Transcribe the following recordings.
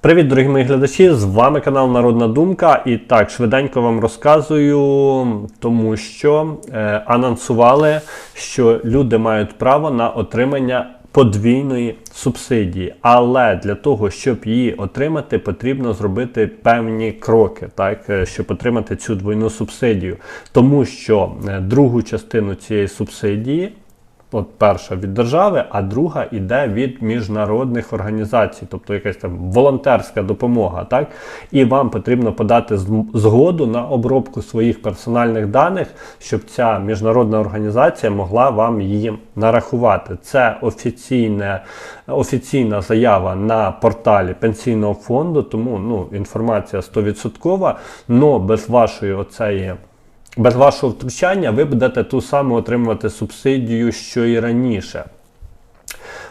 Привіт, дорогі мої глядачі! З вами канал Народна Думка. І так, швиденько вам розказую, тому що е, анонсували, що люди мають право на отримання подвійної субсидії. Але для того, щоб її отримати, потрібно зробити певні кроки, так, е, щоб отримати цю двойну субсидію. Тому що е, другу частину цієї субсидії. От перша від держави, а друга йде від міжнародних організацій, тобто якась там волонтерська допомога. так? І вам потрібно подати згоду на обробку своїх персональних даних, щоб ця міжнародна організація могла вам її нарахувати. Це офіційне, офіційна заява на порталі пенсійного фонду, тому ну, інформація 100%, але без вашої оцеї. Без вашого втручання ви будете ту саму отримувати субсидію, що і раніше.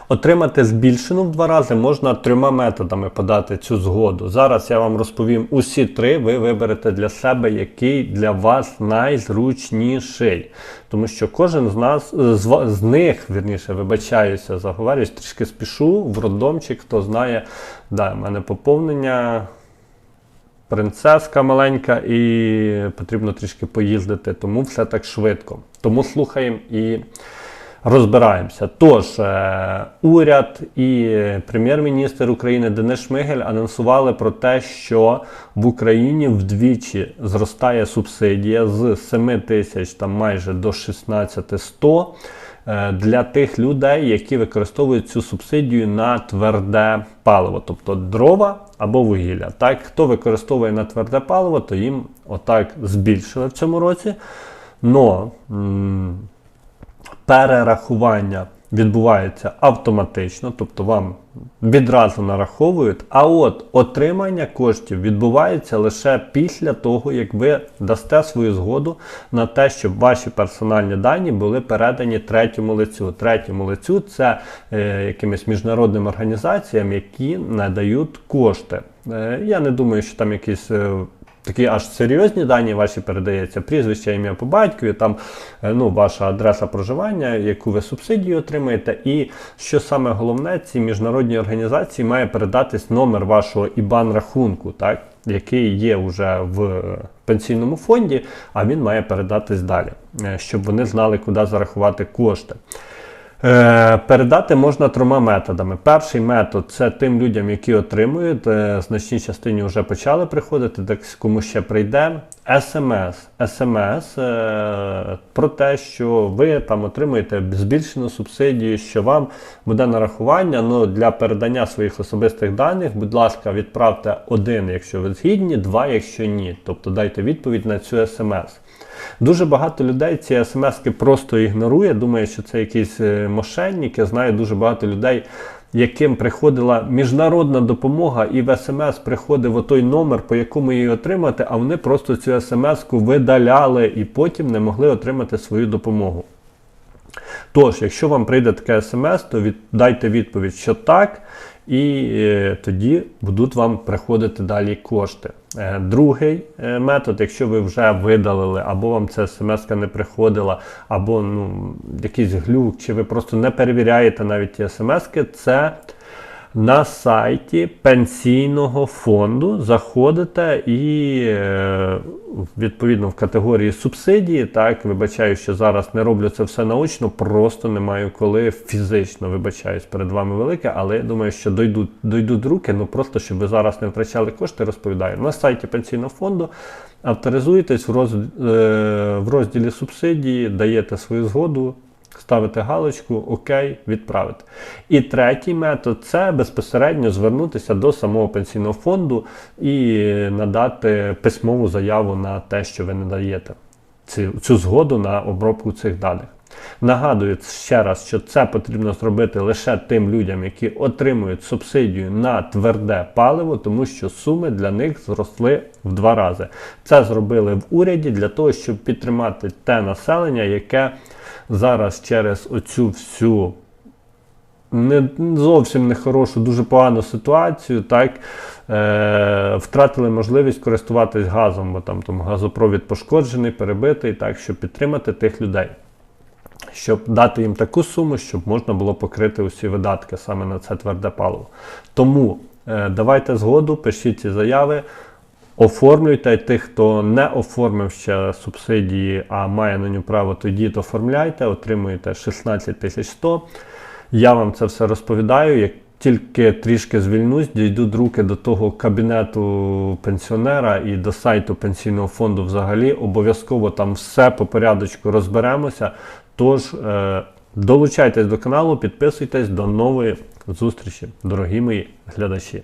Отримати збільшену в два рази можна трьома методами подати цю згоду. Зараз я вам розповім усі три. Ви виберете для себе, який для вас найзручніший. Тому що кожен з нас з, з них, вірніше, вибачаюся, заговорюсь, трішки спішу в роддомчик, хто знає, да, в мене поповнення принцеска маленька, і потрібно трішки поїздити, тому все так швидко. Тому слухаємо і розбираємося. Тож, е, уряд і прем'єр-міністр України Денис Шмигель анонсували про те, що в Україні вдвічі зростає субсидія з 7 тисяч там майже до 16 100 е, для тих людей, які використовують цю субсидію на тверде паливо, тобто дрова або вугілля. Так, хто використовує на тверде паливо, то їм отак збільшили в цьому році. Но перерахування відбувається автоматично, тобто вам відразу нараховують. А от отримання коштів відбувається лише після того, як ви дасте свою згоду на те, щоб ваші персональні дані були передані третьому лицю. Третьому лицю це е, якимось міжнародним організаціям, які надають кошти. Е, я не думаю, що там якісь. Такі аж серйозні дані ваші передається, прізвище, ім'я по батькові, там е, ну, ваша адреса проживання, яку ви субсидію отримаєте. І що саме головне, ці міжнародні організації має передатись номер вашого ІБАН рахунку, так, який є вже в е, пенсійному фонді, а він має передатись далі, е, щоб вони знали, куди зарахувати кошти. Е, Передати можна трьома методами. Перший метод це тим людям, які отримують, е, значній частині вже почали приходити, десь кому ще прийде. СМС. СМС е, про те, що ви там отримуєте збільшену субсидію, що вам буде нарахування. Ну, для передання своїх особистих даних, будь ласка, відправте один, якщо ви згідні, два, якщо ні. Тобто дайте відповідь на цю смс. Дуже багато людей ці смски просто ігнорує, думає, що це якісь е, мошенники. Знаю дуже багато людей, яким приходила міжнародна допомога, і в смс приходив отой номер, по якому її отримати, а вони просто цю смс-ку видаляли і потім не могли отримати свою допомогу. Тож, якщо вам прийде таке смс, то від, дайте відповідь, що так, і е, тоді будуть вам приходити далі кошти. Е, другий е, метод, якщо ви вже видалили, або вам ця смс не приходила, або ну, якийсь глюк, чи ви просто не перевіряєте навіть ті смс, це на сайті пенсійного фонду заходите і е, відповідно в категорії субсидії. Так, вибачаю, що зараз не роблю це все наочно, просто не маю коли фізично вибачаюсь перед вами велике, але я думаю, що дойдуть, дойдуть руки, ну просто щоб ви зараз не втрачали кошти, розповідаю. На сайті пенсійного фонду авторизуєтесь е, в розділі субсидії, даєте свою згоду. Ставити галочку ОК, відправити. І третій метод це безпосередньо звернутися до самого пенсійного фонду і надати письмову заяву на те, що ви надаєте цю, цю згоду на обробку цих даних. Нагадую ще раз, що це потрібно зробити лише тим людям, які отримують субсидію на тверде паливо, тому що суми для них зросли в два рази. Це зробили в уряді для того, щоб підтримати те населення, яке зараз через оцю всю не зовсім нехорошу, дуже погану ситуацію, так е, втратили можливість користуватись газом, бо там, там газопровід пошкоджений, перебитий, так, щоб підтримати тих людей. Щоб дати їм таку суму, щоб можна було покрити усі видатки саме на це тверде паливо. Тому Е, Давайте згоду, пишіть ці заяви. Оформлюйте тих, хто не оформив ще субсидії, а має на нього право, тоді то оформляйте, отримуєте 16 тисяч 100. Я вам це все розповідаю. Як тільки трішки звільнусь, дійду до руки до того кабінету пенсіонера і до сайту пенсійного фонду взагалі, обов'язково там все по порядочку розберемося. Тож е, долучайтесь до каналу, підписуйтесь до нової зустрічі, дорогі мої глядачі.